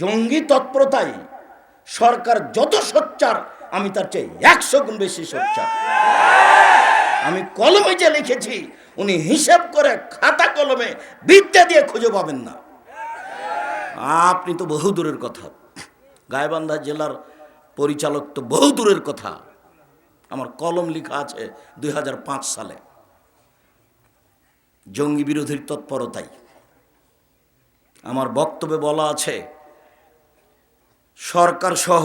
জঙ্গি তৎপরতাই সরকার যত সোচ্চার, আমি তার চেয়ে একশো গুণ বেশি সোচ্চার। আমি কলমে যে লিখেছি, উনি হিসাব করে খাতা কলমে বিদ্যা দিয়ে খুঁজে পাবেন না। আপনি তো বহু দূরের কথা। গায়বান্ধা জেলার পরিচালক তো বহু দূরের কথা। আমার কলম লেখা আছে দুই হাজার পাঁচ সালে। জঙ্গি বিরোধীর তৎপরতাই আমার বক্তব্যে বলা আছে সরকার সহ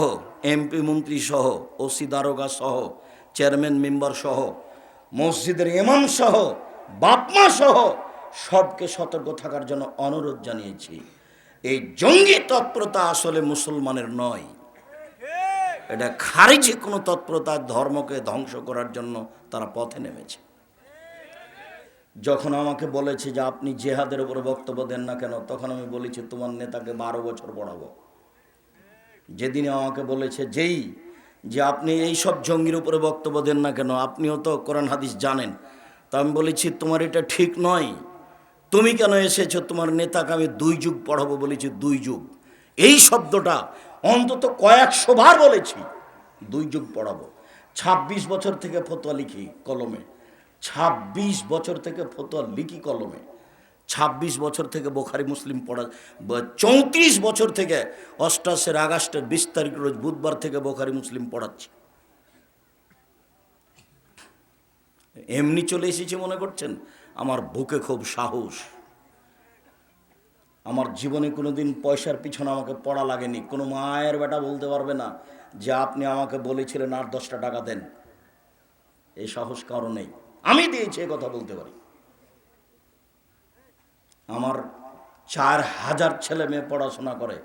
এমপি মন্ত্রী সহ ওসি দারোগা সহ, চেয়ারম্যান, মেম্বার সহ, মসজিদের ইমাম সহ, বাপমা সহ, সবকে সতর্ক থাকার জন্য অনুরোধ জানিয়েছি। এই জঙ্গি তৎপরতা আসলে মুসলমানের নয়। এটা খারিজি কোনো তৎপরতা ধর্মকে ধ্বংস করার জন্য তারা পথে নেমেছে। যখন আমাকে বলেছে যে আপনি জেহাদের উপরে বক্তব্য দেন না কেন, তখন আমি বলেছি, তোমার নেতাকে বারো বছর পড়াবো। যেদিনে আমাকে বলেছে, যেই যে আপনি এই সব জঙ্গির উপরে বক্তব্য দেন না কেন, আপনিও তো কোরআন হাদিস জানেন। তা আমি বলেছি, তোমার এটা ঠিক নয়। তুমি কেন এসেছ? তোমার নেতাকে আমি দুই যুগ পড়াবো বলেছি, দুই যুগ। এই শব্দটা অন্তত কয়েকশো বার বলেছি, দুই যুগ পড়াবো। ২৬ বছর থেকে ফতোয়া লিখি কলমে। ২৬ বছর থেকে ফতোয়া লিখি কলমে। ২৬ বছর থেকে বোখারি মুসলিম পড়া চৌত্রিশ বছর থেকে অষ্টাশের আগস্টের বিশ তারিখ রোজ বুধবার থেকে বোখারি মুসলিম পড়াচ্ছি। এমনি চলে এসেছি মনে করছেন? আমার বুকে খুব সাহস। আমার জীবনে কোনো দিন পয়সার পিছনে আমাকে পড়া লাগেনি। কোনো মায়ের বেটা বলতে পারবে না যে আপনি আমাকে বলেছিলেন আর দশটা টাকা দেন। এই সাহস কারও নেই। আমি দিয়েছি কথা বলতে পারি। আমার চার হাজার ছেলে মেয়ে পড়াশোনা করে।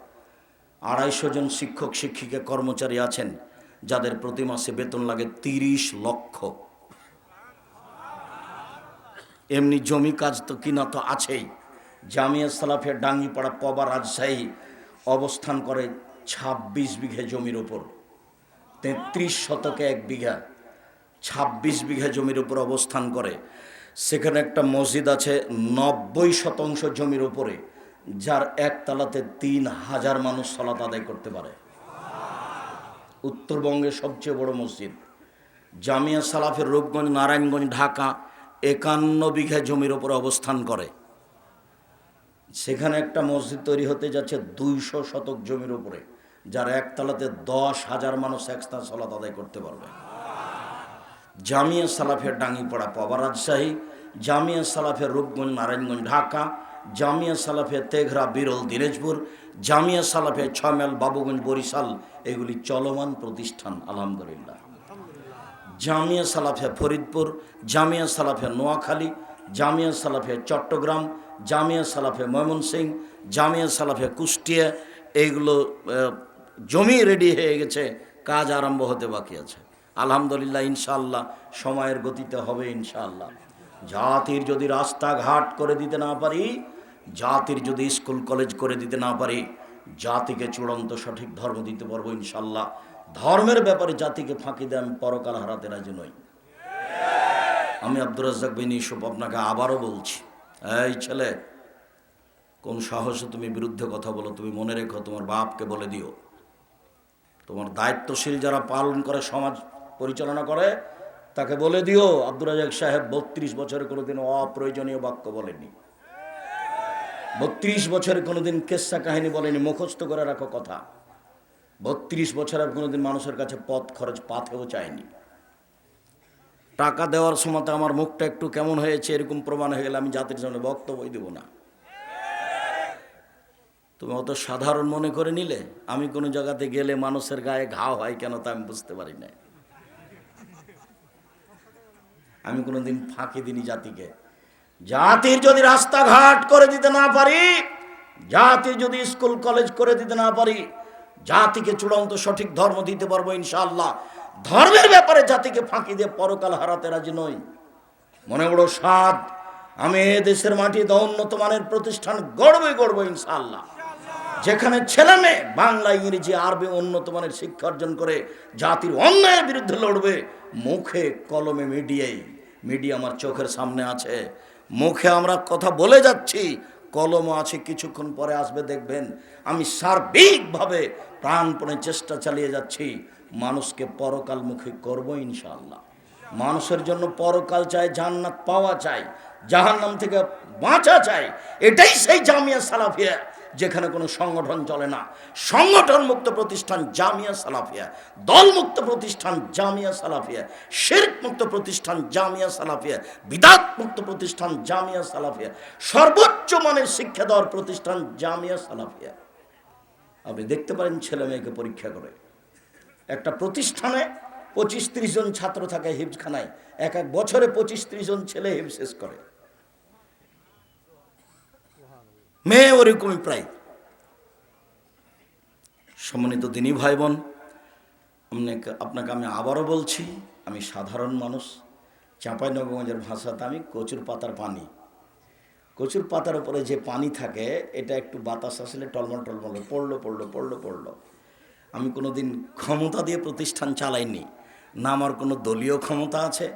আড়াইশো জন শিক্ষক, শিক্ষিকা, কর্মচারী আছেন, যাদের প্রতি মাসে বেতন লাগে তিরিশ লক্ষ। এমনি জমি কাজ তো কিনা তো আছেই। জামিয়া সালাফের ডাঙ্গিপাড়া পবা রাজশাহী অবস্থান করে ২৬ বিঘে জমির ওপর তেত্রিশ শতকে এক বিঘা ২৬ বিঘা জমির উপর অবস্থান করে। সেখানে একটা মসজিদ আছে নব্বই শতাংশ জমির উপরে, যার একতলাতে তিন হাজার মানুষ সলাত আদায় করতে পারে। উত্তরবঙ্গের সবচেয়ে বড় মসজিদ, জামিয়া সালাফের রূপগঞ্জ, নারায়ণগঞ্জ, ঢাকা, একান্ন বিঘা জমির ওপর অবস্থান করে। সেখানে একটা মসজিদ তৈরি হতে যাচ্ছে দুইশো শতক জমির উপরে, যার একতলাতে দশ হাজার মানুষ একস্থান সলাত আদায় করতে পারবে। জামিয়া সালাফের ডাঙ্গিপাড়া পাবা রাজশাহী, জামিয়া সালাফের রূপগঞ্জ, নারায়ণগঞ্জ, ঢাকা, জামিয়া সালাফের তেঘরা, বিরল দিনাজপুর, জামিয়া সালাফের ছমেল বাবুগঞ্জ, বরিশাল, এগুলি চলমান প্রতিষ্ঠান, আলহামদুলিল্লাহ। জামিয়া সালাফে ফরিদপুর, জামিয়া সালাফে নোয়াখালী, জামিয়া সালাফে চট্টগ্রাম, জামিয়া সালাফে ময়মনসিং, জামিয়া সালাফে কুষ্টিয়া এইগুলো জমি রেডি হয়ে গেছে, কাজ আরম্ভ হতে বাকি আছে। আলহামদুলিল্লাহ ইনশাল্লাহ সময়ের গতিতে হবে ইনশাল্লাহ জাতির যদি রাস্তাঘাট করে দিতে না পারি, জাতির যদি স্কুল, কলেজ করে দিতে না পারি, জাতিকে চূড়ান্ত সঠিক ধর্ম দিতে পারব ইনশাল্লাহ ধর্মের ব্যাপারে জাতিকে ফাঁকি আমি পরকাল হারাতে রাজি নই। আমি আব্দুর রাজ্জাক বিন ইউসুফ আপনাকে আবারও বলছি, এই ছেলে, কোন সাহসে তুমি বিরুদ্ধে কথা বলো, তুমি মনে রেখো, তোমার বাপকে বলে দিও। তোমার দায়িত্বশীল যারা পালন করে সমাজ পরিচালনা করে। তাকে বলে দিও, আব্দুর রাজাক সাহেব বত্রিশ বছরে কোনোদিন অপ্রয়োজনীয় বাক্য বলেনি বত্রিশ বছরে কোনোদিন কেসা কাহিনী বলেনি মুখস্থ করে রাখো কথা। বত্রিশ বছর কোনোদিন মানুষের কাছে পথ খরচ পাথেও চায়নি। টাকা দেওয়ার সময় আমার মুখটা একটু কেমন হয়েছে, এরকম প্রমাণ হয়ে গেলে আমি জাতির জন্য বক্তব্যই দেব না। তুমি অত সাধারণ মনে করে নিলে, আমি কোনো জায়গাতে গেলে মানুষের গায়ে ঘা হয় কেন তা আমি বুঝতে পারি না। আমি কোনোদিন ফাঁকি দিনি জাতিকে। জাতির যদি রাস্তাঘাট করে দিতে না পারি, জাতির যদি স্কুল, কলেজ করে দিতে না পারি, জাতিকে চূড়ান্ত সঠিক ধর্ম দিতে পারব ইনশাল্লাহ ধর্মের ব্যাপারে জাতিকে ফাঁকি দিয়ে পরকাল হারাতে রাজি নই। মনে বড় সাদ আমি এ দেশের মাটিতে উন্নত মানের প্রতিষ্ঠান গড়বই গড়বো ইনশাল্লাহ যেখানে ছেলে মেয়ে বাংলা, ইংরেজি, আরবি উন্নত মানের শিক্ষা অর্জন করে জাতির অন্যায়ের বিরুদ্ধে লড়বে মুখে কলমে মিডিয়ায় মিডিয়া আমার চোখের সামনে আছে। মুখে আমরা কথা বলে যাচ্ছি, কলমও আছে, কিছুক্ষণ পরে আসবে, দেখবেন। আমি সার্বিকভাবে প্রাণপণে চেষ্টা চালিয়ে যাচ্ছি। মানুষকে পরকালমুখী করব ইনশাল্লাহ মানুষের জন্য পরকাল চাই, জান্নাত পাওয়া চাই, জাহান্নাম থেকে বাঁচা চাই। এটাই সেই জামিয়া সালাফিয়া। যেখানে কোনো সংগঠন চলে না। সংগঠন মুক্ত প্রতিষ্ঠান জামিয়া সালাফিয়া দল মুক্ত প্রতিষ্ঠান জামিয়া সালাফিয়া শিরক মুক্ত প্রতিষ্ঠান জামিয়া সালাফিয়া বিদাত মুক্ত প্রতিষ্ঠান জামিয়া সালাফিয়া, সর্বোচ্চ মানের শিক্ষা দেওয়ার প্রতিষ্ঠান জামিয়া সালাফিয়া। আপনি দেখতে পারেন ছেলে মেয়েকে পরীক্ষা করে। একটা প্রতিষ্ঠানে পঁচিশ ত্রিশ জন ছাত্র থাকে হিফজখানায়, এক এক বছরে পঁচিশ ত্রিশ জন ছেলে হিফ শেষ করে। মেয়ে ওরকমই প্রায়। সম্মানিত দিনী ভাই বোন আপনাকে আমি আবারও বলছি, আমি সাধারণ মানুষ চাঁপাইনগঞ্জের ভাষাতে আমি কচুর পাতার পানি। কচুর পাতার উপরে যে পানি থাকে, এটা একটু বাতাস আসলে টলমল টলমল, পড়ল পড়ল পড়ল পড়ল। আমি কোনো দিন ক্ষমতা দিয়ে প্রতিষ্ঠান চালাইনি। না আমার কোনো দলীয় ক্ষমতা আছে,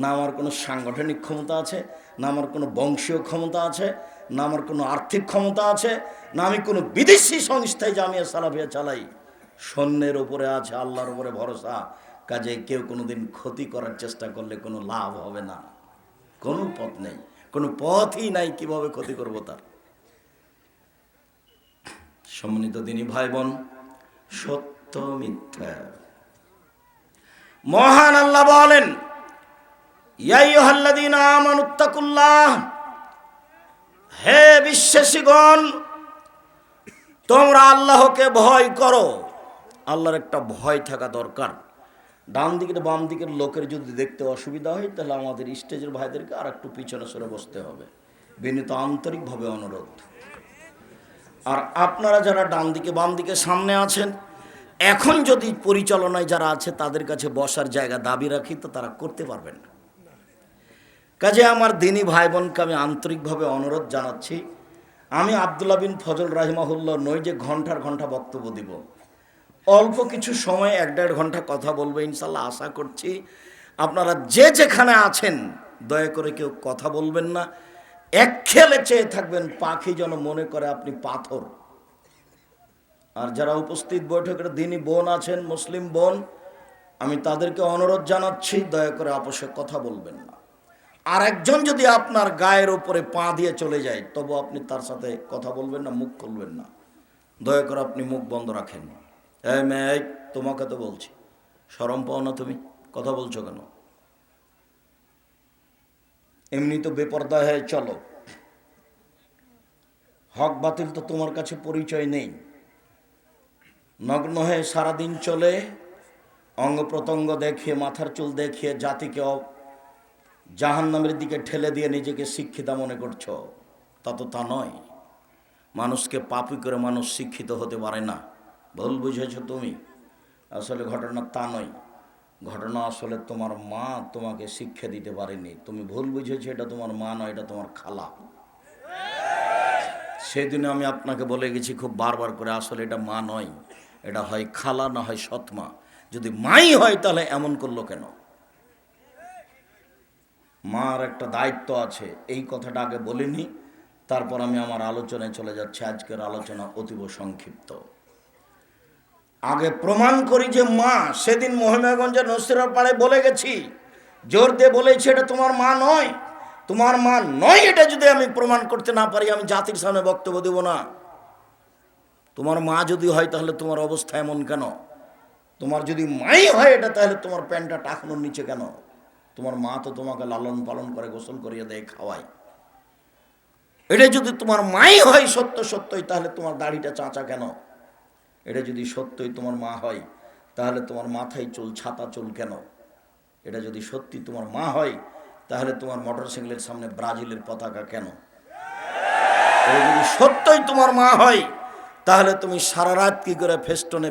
না আমার কোনো সাংগঠনিক ক্ষমতা আছে, না আমার কোনো বংশীয় ক্ষমতা আছে না আমার কোনো আর্থিক ক্ষমতা আছে, না আমি কোনো বিদেশি সংস্থায় জামিয়া সালাফিয়া চালাই। সৈন্যের ওপরে আছে আল্লাহর উপরে ভরসা। কাজে কেউ কোনো দিন ক্ষতি করার চেষ্টা করলে কোনো লাভ হবে না। কোনো পথ নেই। কোনো পথই নাই কীভাবে ক্ষতি করব তার। সম্মানিত দিনী ভাই বোন সত্য মিথ্যা। মহান আল্লাহ বলেন ইয়াইয়ুহাল্লাযীনা আমানুত্তাকুল্লাহ হে বিশ্বাসীগণ, তোমরা আল্লাহকে ভয় করো। আল্লাহর একটা ভয় থাকা দরকার। ডান দিকের বাম দিকের লোকের যদি দেখতে অসুবিধা হয়, তাহলে আমাদের স্টেজের ভাইদেরকে আর একটু পিছনে সরে বসতে হবে। বিনীত আন্তরিকভাবে অনুরোধ। আর আপনারা যারা ডান দিকে, বাম দিকে সামনে আছেন, এখন যদি পরিচালনায় যারা আছে, তাদের কাছে বসার জায়গা দাবি রাখি, তো তারা করতে পারবেন না। কাজে আমার দিনী ভাই বোনকে আমি আন্তরিকভাবে অনুরোধ জানাচ্ছি, আমি আবদুল্লাহ বিন ফজল রাহিমাহুল্লাহ নই যে ঘণ্টার ঘণ্টা বক্তব্য দিব। অল্প কিছু সময় এক দেড় ঘণ্টা কথা বলব ইনশাল্লাহ, আশা করছি আপনারা যে যেখানে আছেন, দয়া করে কেউ কথা বলবেন না। এক খেলে চেয়ে থাকবেন, পাখি যেন মনে করে আপনি পাথর। আর যারা উপস্থিত বৈঠকের দিনই বোন আছেন, মুসলিম বোন, আমি তাদেরকে অনুরোধ জানাচ্ছি, দয়া করে আপোষে কথা বলবেন না। আর একজন যদি আপনার গায়ের ওপরে পা দিয়ে চলে যায়, তবু আপনি তার সাথে কথা বলবেন না, মুখ খুলবেন না। দয়া করে আপনি মুখ বন্ধ রাখেন এই মেয়ে তোমাকে তো বলছি সরম পাও না তুমি, কথা বলছো কেন? এমনি তো বেপর্দা হয়ে চলো। হক বাতিল তো তোমার কাছে পরিচয় নেই। নগ্ন হয়ে সারাদিন চলে, অঙ্গ প্রত্যঙ্গ দেখিয়ে, মাথার চুল দেখিয়ে, জাতিকে জাহান্নামের দিকে ঠেলে দিয়ে নিজেকে শিক্ষিতা মনে করছ, তা তো তা নয়। মানুষকে পাপি করে মানুষ শিক্ষিত হতে পারে না। ভুল বুঝেছ তুমি? আসলে ঘটনা তা নয়। ঘটনা আসলে তোমার মা তোমাকে শিক্ষা দিতে পারেনি। তুমি ভুল বুঝেছ, এটা তোমার মা নয়, এটা তোমার খালা। সেদিনে আমি আপনাকে বলে গেছি খুব বারবার করে, আসলে এটা মা নয়, এটা হয় খালা না হয় সৎমা যদি মাই হয় তাহলে এমন করল কেন? মার একটা দায়িত্ব আছে, এই কথাটা আগে বলিনি। তারপর আমি আমার আলোচনায় চলে যাচ্ছি, আজকের আলোচনা অতীব সংক্ষিপ্ত। আগে প্রমাণ করি যে মা, সেদিন মহিমাগঞ্জের নসিরার পাড়ে বলে গেছি, জোর দিয়ে বলেছি, এটা তোমার মা নয়। তোমার মা নয় এটা যদি আমি প্রমাণ করতে না পারি, আমি জাতির সামনে বক্তব্য দেব না। তোমার মা যদি হয় তাহলে তোমার অবস্থা এমন কেন? তোমার যদি মাই হয় এটা, তাহলে তোমার প্যান্টটা টাকানোর নিচে কেন? তোমার মা তো তোমাকে লালন পালন করে, গোসল করিয়ে দেয়, খাওয়ায়। এটা যদি তোমার মাই হয় সত্য সত্যই, তাহলে তোমার দাড়িটা চাঁচা কেন? এটা যদি সত্যই তোমার মা হয়, তাহলে তোমার মাথায় চুল, ছাতা চুল কেন? এটা যদি সত্যি তোমার মা হয়, তাহলে তোমার মোটর সাইকেলের সামনে ব্রাজিলের পতাকা কেন? এটা যদি সত্যই তোমার মা হয়, তাহলে তুমি সারা রাত কি করে ফেস্টনে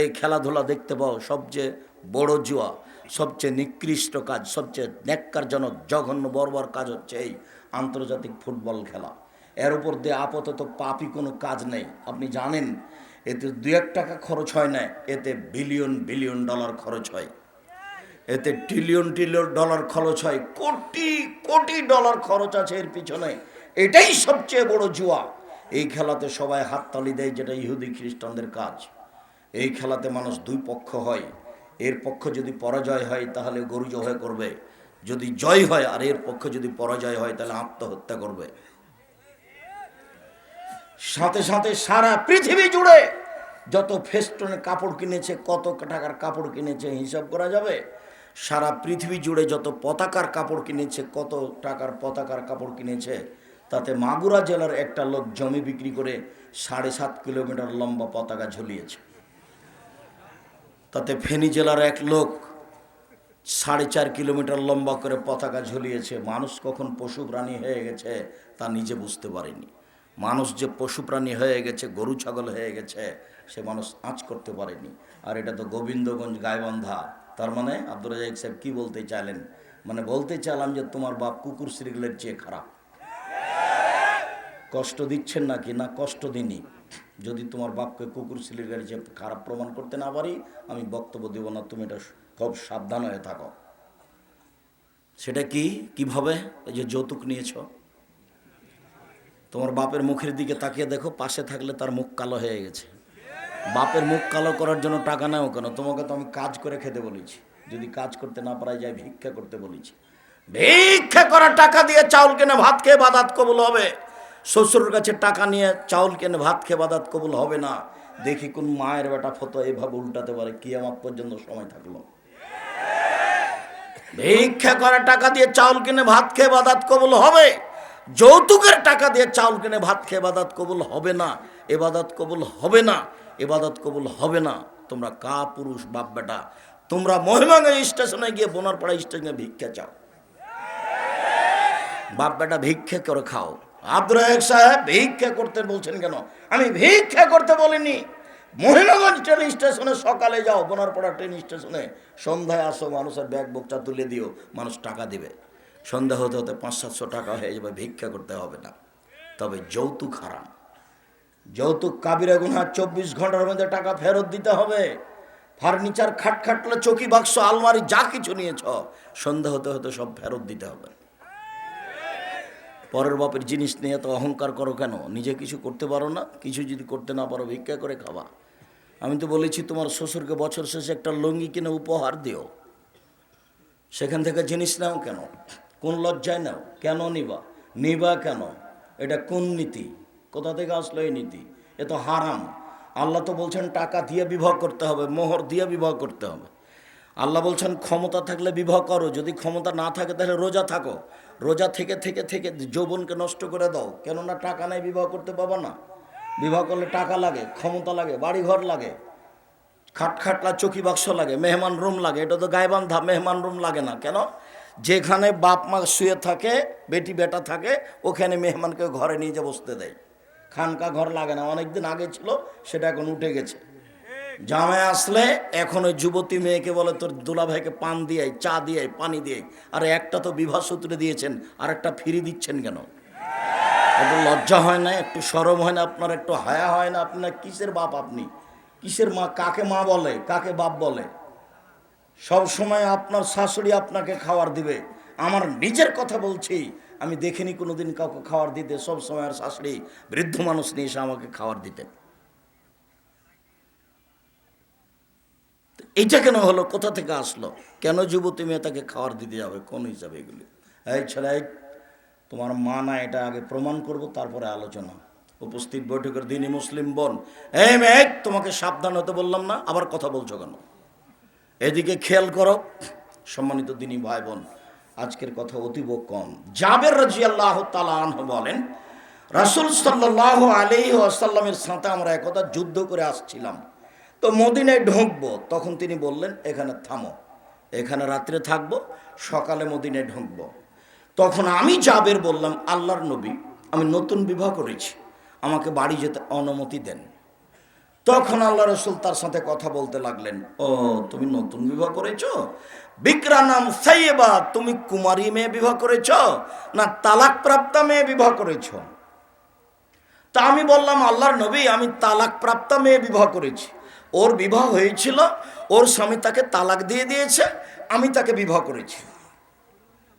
এই খেলাধুলা দেখতে পাও? সবচেয়ে বড় জুয়া। সবচেয়ে নিকৃষ্ট কাজ, সবচেয়ে ন্যাক্কারজনক, জঘন্য, বর্বর কাজ হচ্ছে এই আন্তর্জাতিক ফুটবল খেলা। এর উপর দিয়ে আপাতত পাপি কোনো কাজ নেই। আপনি জানেন, এতে দু এক টাকা খরচ হয় না, এতে বিলিয়ন বিলিয়ন ডলার খরচ হয়। এতে ট্রিলিয়ন ট্রিলিয়ন ডলার খরচ হয়, কোটি কোটি ডলার খরচ আছে এর পিছনে। এটাই সবচেয়ে বড় জুয়া। এই খেলাতে সবাই হাততালি দেয়, যেটা ইহুদি খ্রিস্টানদের কাজ। এই খেলাতে মানুষ দুই পক্ষ হয়। এর পক্ষ যদি পরাজয় হয়, তাহলে গরু জয় করবে। যদি জয় হয়, আর এর পক্ষ যদি পরাজয় হয়, তাহলে আত্মহত্যা করবে। সাথে সাথে সারা পৃথিবী জুড়ে যত ফেস্টনের কাপড় কিনেছে, কত টাকার কাপড় কিনেছে হিসাব করা যাবে? সারা পৃথিবী জুড়ে যত পতাকার কাপড় কিনেছে, কত টাকার পতাকার কাপড় কিনেছে, তাতে মাগুরা জেলার একটা লোক জমি বিক্রি করে সাড়ে সাত কিলোমিটার লম্বা পতাকা ঝুলিয়েছে। তাতে ফেনী জেলার এক লোক সাড়ে চার কিলোমিটার লম্বা করে পতাকা ঝুলিয়েছে। মানুষ কখন পশু প্রাণী হয়ে গেছে তা নিজে বুঝতে পারেনি। মানুষ যে পশু প্রাণী হয়ে গেছে, গরু ছাগল হয়ে গেছে, সে মানুষ আঁচ করতে পারেনি। আর এটা তো গোবিন্দগঞ্জ গায়বান্ধা তার মানে আব্দুল রাজাক সাহেব কী বলতে চাইলেন? মানে বলতে চাইলাম যে তোমার বাপ কুকুর শ্রীগুলের চেয়ে খারাপ। কষ্ট দিচ্ছেন নাকি? না, কষ্ট দিনই। যদি তোমার বাপকে কুকুর সিলির গাড়ি চেয়ে খারাপ প্রমাণ করতে না পারি, আমি বক্তব্য দেব না, তুমি এটা খুব সাবধান হয়ে থাকো। সেটা কি? কীভাবে? এই যে যৌতুক নিয়েছ। তোমার বাপের মুখের দিকে তাকিয়ে দেখো, পাশে থাকলে তার মুখ কালো হয়ে গেছে। বাপের মুখ কালো করার জন্য টাকা নাও কেন? তোমাকে তো আমি কাজ করে খেতে বলেছি। যদি কাজ করতে না পারা যায়, ভিক্ষা করতে বলেছি। ভিক্ষা করার টাকা দিয়ে চাউল কেনে, ভাত খেয়ে বাদাত কবুল হবে। শ্বশুরের কাছে টাকা নিয়ে চাউল কেনে ভাত খেয়ে বাদাত কবুল হবে না। দেখি কোন মায়ের বেটা ফতো এভাবে উল্টাতে পারে, কি আমার পর্যন্ত সময় থাকল? ভিক্ষা করা টাকা দিয়ে চাউল কিনে ভাত খেয়ে বাদাত কবুল হবে? যৌতুকের টাকা দিয়ে চাউল কিনে ভাত খেয়ে বাদাত কবুল হবে না। এবাদাত কবুল হবে না এবাদত কবুল হবে না। তোমরা কা পুরুষ বাপ বেটা, তোমরা মহিমাঙ্গ স্টেশনে গিয়ে বোনার বোনারপাড়া স্টেশনে ভিক্ষা চাও। বাপ বেটা ভিক্ষা করে খাও। আব্দুর রাজাক সাহেব ভিক্ষা করতে বলছেন কেন? আমি ভিক্ষা করতে বলিনি। মহিলাগঞ্জ ট্রেন স্টেশনে সকালে যাও বোনারপাড়া ট্রেন স্টেশনে সন্ধ্যায় আসো, মানুষের ব্যাগ বোকটা তুলে দিও, মানুষ টাকা দিবে। সন্ধ্যা হতে হতে পাঁচ সাতশো টাকা হয়ে যাবে, ভিক্ষা করতে হবে না। তবে যৌতুক হারাম। যৌতুক কাবিরা গুনহা চব্বিশ ঘণ্টার মধ্যে টাকা ফেরত দিতে হবে। ফার্নিচার খাট খাটলে চকি বাক্স, আলমারি, যা কিছু নিয়েছ, সন্ধ্যা হতে হতে সব ফেরত দিতে হবে। পরের বাপের জিনিস নিয়ে এত অহংকার করো কেন? নিজে কিছু করতে পারো না? কিছু যদি করতে না পারো, ভিক্ষা করে খাবা। আমি তো বলেছি, তোমার শ্বশুরকে বছর শেষে একটা লুঙ্গি কিনে উপহার দিও। সেখান থেকে জিনিস নাও কেন? কোন লজ্জায় নাও? কেন নিবা? নিবা কেন? এটা কোন নীতি? কোথা থেকে আসলো এই নীতি? এ তো হারাম। আল্লাহ তো বলছেন, টাকা দিয়ে বিবাহ করতে হবে, মোহর দিয়ে বিবাহ করতে হবে। আল্লাহ বলছেন, ক্ষমতা থাকলে বিবাহ করো, যদি ক্ষমতা না থাকে তাহলে রোজা থাকো। রোজা থেকে থেকে থেকে যৌবনকে নষ্ট করে দাও। কেননা টাকা নেই, বিবাহ করতে পাবো না। বিবাহ করলে টাকা লাগে, ক্ষমতা লাগে, বাড়িঘর লাগে, খাট খাটলা, চকি বাক্স লাগে, মেহমান রুম লাগে, এটা তো গায়বান্ধা, মেহমান রুম লাগে না। কেন? যেখানে বাপ মা শুয়ে থাকে, বেটি বেটা থাকে, ওখানে মেহমানকে ঘরে নিয়ে যে বসতে দেয়। খানকা ঘর লাগে না, অনেকদিন আগে ছিল, সেটা এখন উঠে গেছে। জামাই আসলে এখন ওই যুবতী মেয়েকে বলে, তোর দুলাভাইকে পান দিয়ে চা দিয়ে পানি দিয়ে আর একটা তো বিবাহ সূত্রে দিয়েছেন, আর একটা ফিরি দিচ্ছেন কেন? একটু লজ্জা হয় না? একটু সরম হয় না? আপনার একটু হায়া হয় না? আপনার কিসের বাপ আপনি? কিসের মা? কাকে মা বলে? কাকে বাপ বলে? সব সময় আপনার শাশুড়ি আপনাকে খাবার দিবে। আমার নিজের কথা বলছি। আমি দেখিনি কোনোদিন কাউকে খাবার দিতে। সব সময় আর শাশুড়ি বৃদ্ধ মানুষ নিয়ে এসে আমাকে খাবার দিতেন। এইটা কেন হলো? কোথা থেকে আসলো? কেন যুবতী মেয়ে তাকে খাবার দিতে যাবে? কোন হিসাবে এগুলি? এই ছেলে তোমার মা না, এটা আগে প্রমাণ করব, তারপরে আলোচনা। উপস্থিত বৈঠকের দিনই মুসলিম বোন। এই মেয়ে তোমাকে সাবধান হতে বললাম না, আবার কথা বলছো কেন? এদিকে খেয়াল করো, সম্মানিত দিনী ভাই বোন, আজকের কথা অতীব কম। জাবের রাজি আল্লাহ তালাহ বলেন, রাসুল সাল্লাহ আলি আসাল্লামের সাথে আমরা একদা যুদ্ধ করে আসছিলাম। তো মদিনায় ঢুকবো, তখন তিনি বললেন, এখানে থামো, এখানে রাত্রে থাকব, সকালে মদিনায় ঢুকবো। তখন আমি জাবের বললাম, আল্লাহর নবী, আমি নতুন বিবাহ করেছি, আমাকে বাড়ি যেতে অনুমতি দেন। তখন আল্লাহ রসুল তার সাথে কথা বলতে লাগলেন, ও, তুমি নতুন বিবাহ করেছ? বিক্রা নাম সাইয়েবা, তুমি কুমারী মেয়ে বিবাহ করেছ? না তালাক প্রাপ্তা মেয়ে বিবাহ করেছ? তা আমি বললাম, আল্লাহর নবী, আমি তালাক প্রাপ্তা মেয়ে বিবাহ করেছি। ওর বিবাহ হয়েছিল, ওর স্বামী তাকে তালাক দিয়ে দিয়েছে, আমি তাকে বিবাহ করেছি।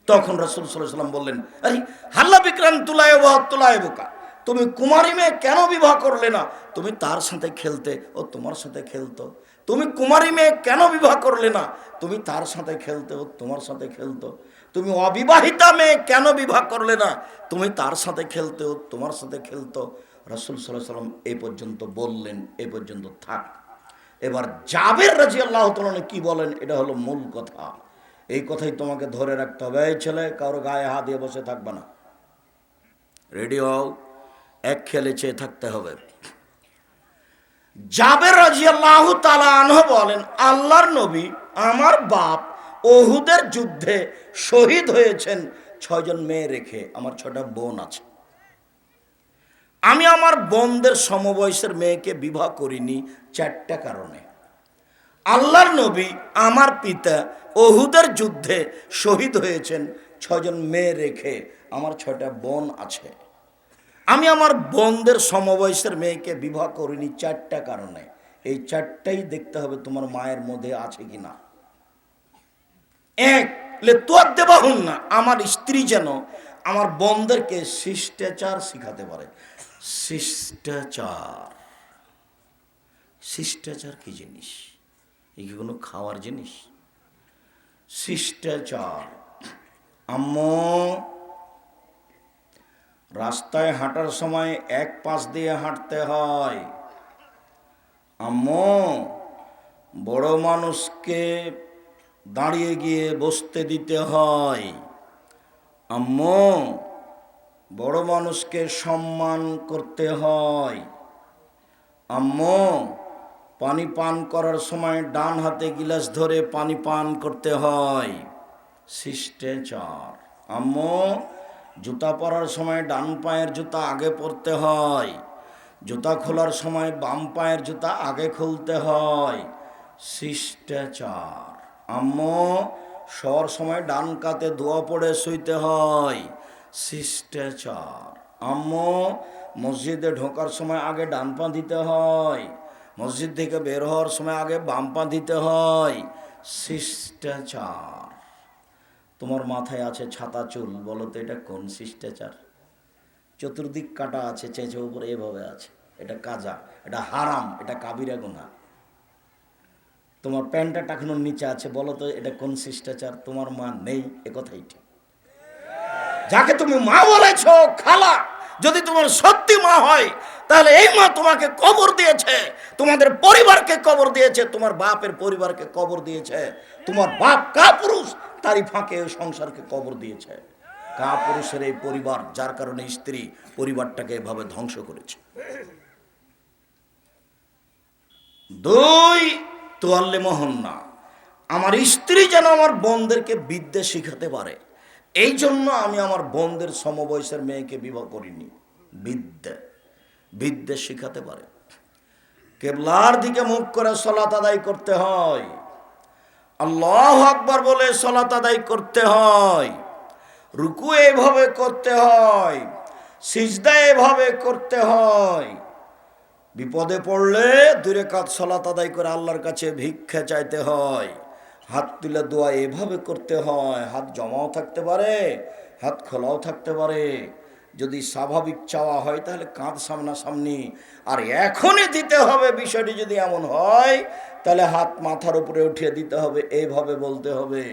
তখন রসুল সাল্লাম বললেন, আরে, হাল্লা বিক্রান তুলায় বাহ তুলায় বোকা। তুমি কুমারী মেয়ে কেন বিবাহ করলে না? তুমি তার সাথে খেলতে ও তোমার সাথে খেলতো। তুমি কুমারী মেয়ে কেন বিবাহ করলে না? তুমি তার সাথে খেলতে ও তোমার সাথে খেলতো। তুমি অবিবাহিতা মেয়ে কেন বিবাহ করলে না? তুমি তার সাথে খেলতে ও তোমার সাথে খেলতো। রসুল সাল্লাহ সাল্লাম এই পর্যন্ত বললেন, এ পর্যন্ত থাক। এবার জাবের রাজি আল্লাহ তালনে কি বলেন, এটা হলো মূল কথা। এই কথাই তোমাকে ধরে রাখতে হবে। এই ছেলে কারও গায়ে হাত দিয়ে বসে থাকবে না। রেডি হও, এক খেলে চেয়ে থাকতে হবে। জাবের রাজি আল্লাহ তালাহ বলেন, আল্লাহর নবী আমার বাপ ওহুদের যুদ্ধে শহীদ হয়েছেন, ছয়জন মেয়ে রেখে। আমার ছটা বোন আছে। আমি আমার বোনদের সমবয়সের মেয়েকে বিবাহ করিনি চারটা কারণে। আল্লাহর নবী আমার পিতা ওহুদের যুদ্ধে শহীদ হয়েছেন ছজন মেয়ে রেখে আমার ছয়টা বোন আছে। আমি আমার বোনদের সমবয়সের মেয়েকে বিবাহ করিনি চারটা কারণে। এই চারটাই দেখতে হবে তোমার মায়ের মধ্যে আছে কি না এক, লে তোর দেবাহুন না আমার স্ত্রী যেন আমার বোনদেরকে শিষ্টাচার শিখাতে পারে। শিষ্টাচার। শিষ্টাচার কি জিনিস? এই কি কোনো খাওয়ার জিনিস? শিষ্টাচার। আম্ম, রাস্তায় হাঁটার সময় এক পাশ দিয়ে হাঁটতে হয়। আম্মু, বড় মানুষকে দাঁড়িয়ে গিয়ে বসতে দিতে হয়। আম্মু বড় মানুষকে সম্মান করতে হয়। আম্মু, পানি পান করার সময় ডান হাতে গিলাস ধরে পানি পান করতে হয়। শিষ্টাচার। আম্মু, জুতা পরার সময় ডান পায়ের জুতা আগে পরতে হয়। জুতা খোলার সময় বাম পায়ের জুতা আগে খুলতে হয়। শিষ্টাচার। আম্মু, শোয়ার সময় ডান কাতে দোয়া পড়ে শুইতে হয়। শিষ্টাচার। আম্মু, মসজিদে ঢোকার সময় আগে ডান পা দিতে হয়। মসজিদ থেকে বের হওয়ার সময় আগে বাম পা দিতে হয়। শিষ্টাচার। তোমার মাথায় আছে ছাতা চুল, বলো তো এটা কোন শিষ্টাচার? চতুর্দিক কাটা আছে, চেঁচে উপরে এভাবে আছে। এটা কাজা, এটা হারাম, এটা কাবিরা গুনা তোমার প্যান্টটা টাকানোর নিচে আছে, বলো তো এটা কোন শিষ্টাচার? তোমার মা নেই, এ কথাই ঠিক। যাকে তুমি মা বলেছ, খালা, যদি তোমার সত্যি মা হয়, তাহলে এই মা তোমাকে কবর দিয়েছে, তোমাদের পরিবারকে কবর দিয়েছে, তোমার বাপের পরিবারকে কবর দিয়েছে, তোমার বাপ কা পুরুষ, তারই ফাঁকে সংসারকে কবর দিয়েছে। কা পুরুষের এই পরিবার, যার কারণে স্ত্রী পরিবারটাকে এভাবে ধ্বংস করেছে। দুই তোয়াল্লে মোহন্না আমার স্ত্রী যেন আমার বোনদেরকে বিদ্যে শিখাতে পারে। এই জন্য আমি আমার বোনদের সমবয়সের মেয়েকে বিবাহ করিনি। বিদ্যে বিদ্যে শিখাতে পারে। কেবলার দিকে মুখ করে সলাত আদায় করতে হয়। আল্লাহ আকবর বলে সলাত আদায় করতে হয়। রুকু এভাবে করতে হয়। সিজদা এভাবে করতে হয়। বিপদে পড়লে দূরে কাজ সলাত আদায় করে আল্লাহর কাছে ভিক্ষা চাইতে হয়। হাত তুলে দোয়া এভাবে করতে হয়। হাত জমাও থাকতে পারে, হাত খোলাও থাকতে পারে। যদি স্বাভাবিক চাওয়া হয় তাহলে কাঁধ সামনাসামনি। আর এখনই দিতে হবে, বিষয়টি যদি এমন হয়, তাহলে হাত মাথার উপরে উঠিয়ে দিতে হবে এইভাবে বলতে হবে।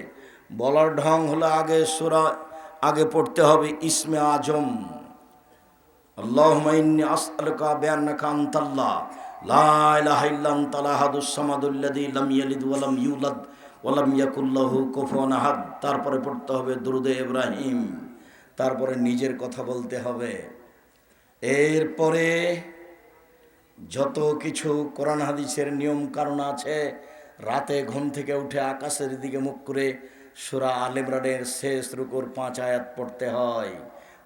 বলার ঢং হলো আগে সুরা, আগে পড়তে হবে, ইসমে আজম। আল্লাহ লা ইলাহা ইল্লা আনতা লাহাদুস সামাদুল্লাযী লাম ইয়ালিদ ওয়া লাম ইউলাদ। ওয়ালাম ইয়াকুল্লাহু কুফুয়ান আহাদ। তারপরে পড়তে হবে দুরুদে ইব্রাহিম। তারপরে নিজের কথা বলতে হবে। এরপরে যত কিছু কোরআন হাদিসের নিয়ম কারণ আছে, রাতে ঘুম থেকে উঠে আকাশের দিকে মুখ করে সুরা আলেমরানের শেষ রুকুর পাঁচ আয়াত পড়তে হয়।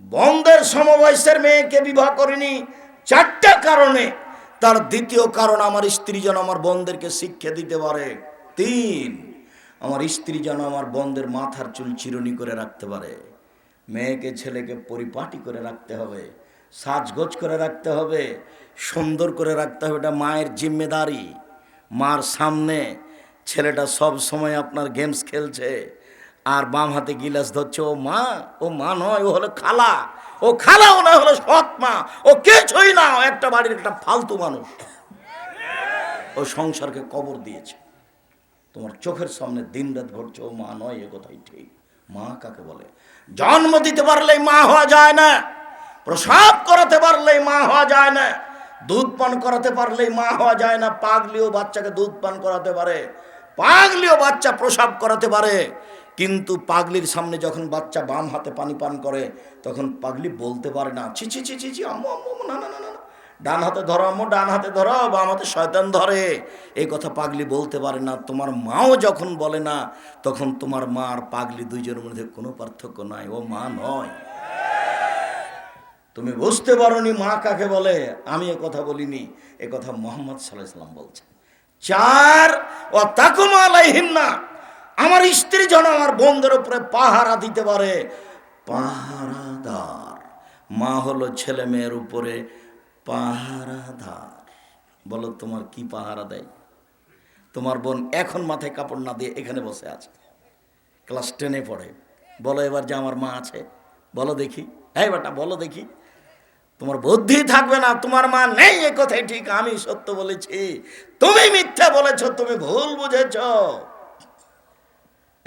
বন্ধের সমবয়সের মেয়েকে বিবাহ করিনি। চারটা কারণে। তার দ্বিতীয় কারণ, আমার স্ত্রী যেন আমার বোনদেরকে শিক্ষা দিতে পারে। তিন, আমার স্ত্রী যেন আমার বোনদের মাথার চুল চিরুনি করে রাখতে পারে। মেয়েকে, ছেলেকে পরিপাটি করে রাখতে হবে, সাজগোজ করে রাখতে হবে, সুন্দর করে রাখতে হবে। এটা মায়ের জিম্মেদারি। মার সামনে ছেলেটা সব সময় আপনার গেমস খেলছে। আর বাম হাতে গিলাস ধরছে, ও মা ও মা নয়, ও হলো খালা, ও খালা ও না হলো সৎ মা, ও কে কিছুই না একটা বাড়ির একটা ফালতু মানুষ। ও সংসারকে কবর দিয়েছে। তোমার চোখের সামনে দিন রাত ঘটছে ও মা নয়, এ কথাই ঠিক। মা কাকে বলে? জন্ম দিতে পারলেই মা হওয়া যায় না, প্রসাব করাতে পারলেই মা হওয়া যায় না, দুধ পান করাতে পারলেই মা হওয়া যায় না, পাগলিও বাচ্চাকে দুধ পান করাতে পারে, পাগলিও বাচ্চা প্রসাব করাতে পারে। কিন্তু পাগলির সামনে যখন বাচ্চা বাম হাতে পানি পান করে তখন পাগলি বলতে পারে না ছি ছি ছি ছি ছি আম্মু আম্মু, না না না না। ডান হাতে ধরো আম্মু ডান হাতে ধরো বাম হাতে শয়তান ধরে। এই কথা পাগলি বলতে পারে না তোমার মাও যখন বলে না তখন তোমার মা আর পাগলি দুইজনের মধ্যে কোনো পার্থক্য নাই ও মা নয়। তুমি বুঝতে পারোনি মা কাকে বলে আমি এ কথা বলিনি এ কথা মোহাম্মদ সাল্লাহ ইসলাম বলছেন। চার ও তাকুমা আলাইহিন্না। আমার স্ত্রী যেন আমার বোনদের উপরে পাহারা দিতে পারে। পাহারাদার। মা হলো ছেলে মেয়ের উপরে পাহারাদার। বলো তোমার কি পাহারা দেয়? তোমার বোন এখন মাথায় কাপড় না দিয়ে এখানে বসে আছে। ক্লাস টেনে পড়ে। বলো এবার যে আমার মা আছে। বলো দেখি। হ্যাঁ বেটা, বলো দেখি। তোমার বুদ্ধি থাকবে না, তোমার মা নেই এ কথাই ঠিক, আমি সত্য বলেছি। তুমি মিথ্যা বলেছ, তুমি ভুল বুঝেছ।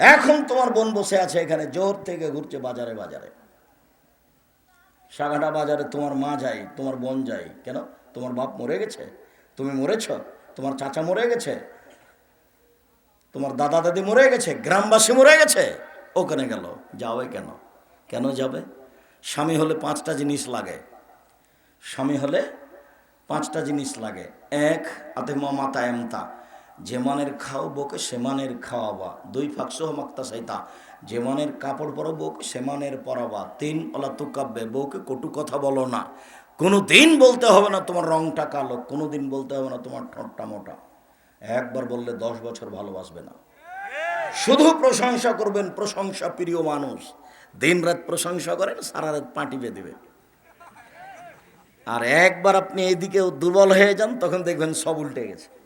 এখন তোমার বোন বসে আছে এখানে, জোর থেকে ঘুরছে বাজারে বাজারে। সাগাটা বাজারে তোমার মা যায়, তোমার বোন যায়। কেন? তোমার বাপ মরে গেছে। তুমি মরেছ? তোমার চাচা মরে গেছে? তোমার দাদা দাদি মরে গেছে? গ্রামবাসী মরে গেছে? ওখানে গেল। যাবে কেন? কেন যাবে? স্বামী হলে পাঁচটা জিনিস লাগে। স্বামী হলে পাঁচটা জিনিস লাগে। এক, আতে মাতা এমতা। যে মানের খাও বউকে সে মানের খাওয়াবা। দুই ফাঁকসহ মাক্তা সাইতা। যে মানের কাপড় পরো বউকে সে মানের পরাবা। তিন ওলা তুকাব্বে, বউকে কটু কথা বলো না। কোনো দিন বলতে হবে না তোমার রংটা কালো কোনো দিন বলতে হবে না তোমার ঠোঁটটা মোটা। একবার বললে দশ বছর ভালোবাসবে না। শুধু প্রশংসা করবেন প্রশংসা প্রিয় মানুষ। দিন রাত প্রশংসা করেন সারা রাত পাটি বেঁধে আর একবার আপনি এইদিকে দুর্বল হয়ে যান, তখন দেখবেন সব উল্টে গেছে।